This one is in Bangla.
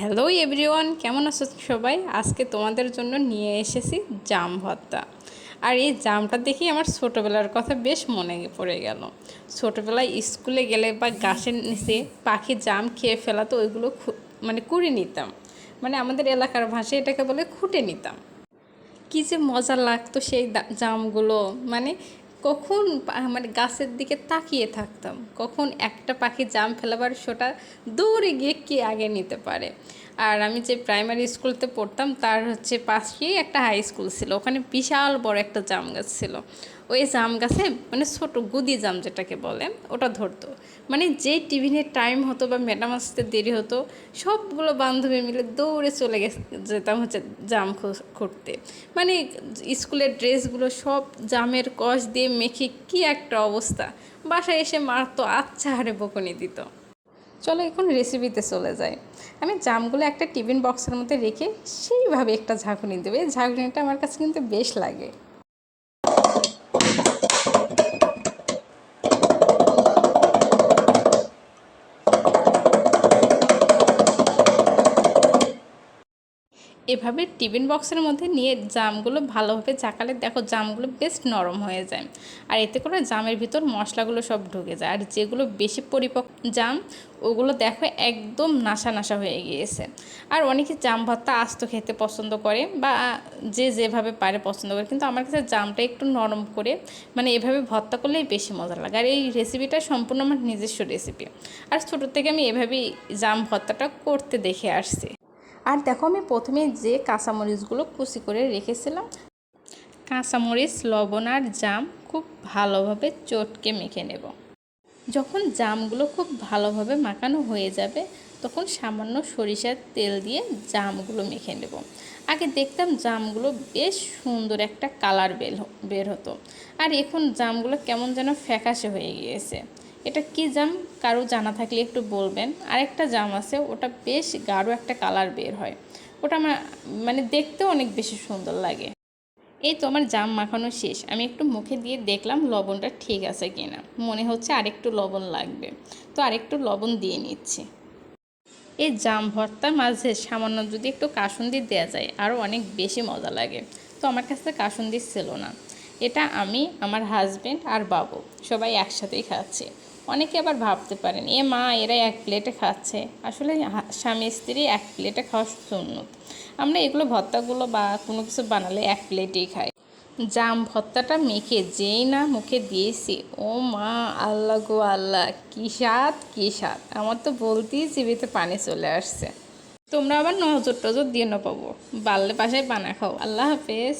হ্যালো এভরিওয়ান, কেমন আছো সবাই? আজকে তোমাদের জন্য নিয়ে এসেছি জাম ভর্তা। আর এই জামটা দেখেই আমার ছোটোবেলার কথা বেশ মনে পড়ে গেল। ছোটোবেলায় স্কুলে গেলে বা গাছের নিচে পাখি জাম খেয়ে ফেলাতো, ওইগুলো মানে কুড়ে নিতাম। মানে আমাদের এলাকার ভাষায় এটাকে বলে খুঁটে নিতাম। কী যে মজা লাগতো সেই জামগুলো। মানে কখন মানে গাছের দিকে তাকিয়ে থাকতাম, কখন একটা পাখি জাম ফেলাবার সেটা দৌড়ে গিয়ে কে আগে নিতে পারে। আর আমি যে প্রাইমারি স্কুলতে পড়তাম, তার হচ্ছে পাশেই একটা হাই স্কুল ছিল। ওখানে বিশাল বড় একটা জাম গাছ ছিল। ওই জাম গাছে মানে ছোট গুদি জাম যেটাকে বলে, ওটা ধরতো। মানে যেই টিফিনের টাইম হতো বা ম্যাডাম আসতে দেরি হতো, সবগুলো বান্ধবী মিলে দৌড়ে চলে যেতাম হচ্ছে জাম খুঁড়তে। মানে স্কুলের ড্রেসগুলো সব জামের কষ দিয়ে মেখে কি একটা অবস্থা। বাসায় এসে মারতো আচ্ছা হারে বকুনি দিত। চলো এখন রেসিপিতে চলে যাই। আমি জামগুলো একটা টিফিন বক্সের মধ্যে রেখে সেইভাবে একটা ঝাঁকুনি দেবে। ঝাঁকুনিটা আমার কাছে কিন্তু বেশ লাগে। এভাবে টিফিন বক্সের মধ্যে নিয়ে জামগুলো ভালোভাবে চাকালে দেখো জামগুলো বেশ নরম হয়ে যায়। আর এতে করে জামের ভিতর মশলাগুলো সব ঢুকে যায়। আর যেগুলো বেশি পরিপক্ক জাম, ওগুলো দেখো একদম নাসা নাসা হয়ে গিয়েছে। আর অনেকে জাম ভর্তা আস্ত খেতে পছন্দ করে বা যে যেভাবে পারে পছন্দ করে। কিন্তু আমার কাছে জামটা একটু নরম করে মানে এভাবে ভর্তা করলেই বেশি মজা লাগে। আর এই রেসিপিটা সম্পূর্ণ আমার নিজস্ব রেসিপি আর ছোটোর থেকে আমি এভাবেই জাম ভর্তাটা করতে দেখে আসছি। আর দেখো আমি প্রথমে যে কাঁচামরিচগুলো কুচি করে রেখেছিলাম, কাঁচামরিচ, লবণ আর জাম খুব ভালোভাবে চটকে মেখে নেব। যখন জামগুলো খুব ভালোভাবে মাখানো হয়ে যাবে, তখন সামান্য সরিষার তেল দিয়ে জামগুলো মেখে নেব। আগে দেখতাম জামগুলো বেশ সুন্দর একটা কালার বের বের হতো। আর এখন জামগুলো কেমন যেন ফ্যাকাশে হয়ে গিয়েছে। এটা কি জাম কারও জানা থাকলে একটু বলবেন। আরেকটা জাম আছে, ওটা বেশ গাঢ় একটা কালার বের হয়। ওটা আমার মানে দেখতেও অনেক বেশি সুন্দর লাগে। এই তো আমার জাম মাখানো শেষ। আমি একটু মুখে দিয়ে দেখলাম লবণটা ঠিক আছে কিনা। মনে হচ্ছে আরেকটু লবণ লাগবে। তো আরেকটু লবণ দিয়ে নিচ্ছি। এই জাম ভর্তার মাঝে সামান্য যদি একটু কাসুন্দি দেওয়া যায় আরও অনেক বেশি মজা লাগে। তো আমার কাছে কাসুন্দি ছিল না। এটা আমি, আমার হাজব্যান্ড আর বাবু সবাই একসাথেই খাচ্ছি। অনেকে আবার ভাবতে পারেন, এ মা এরা এক প্লেটে খাচ্ছে। আসলে স্বামী স্ত্রী এক প্লেটে খাওয়া সুন্নত। আমরা এগুলো ভর্তাগুলো বা কোনো কিছু বানালে এক প্লেটেই খাই। জাম ভর্তাটা মেখে যেই না মুখে দিয়েছি, ও মা, আল্লাহ গো আল্লাহ, কী স্বাদ কী স্বাদ। আমার তো বলতেই জিবিতে পানি চলে আসছে। তোমরা আবার নজর টজর দিয়ে না পাবো। বাড়লে বাসায় বানা খাও। আল্লাহ হাফেজ।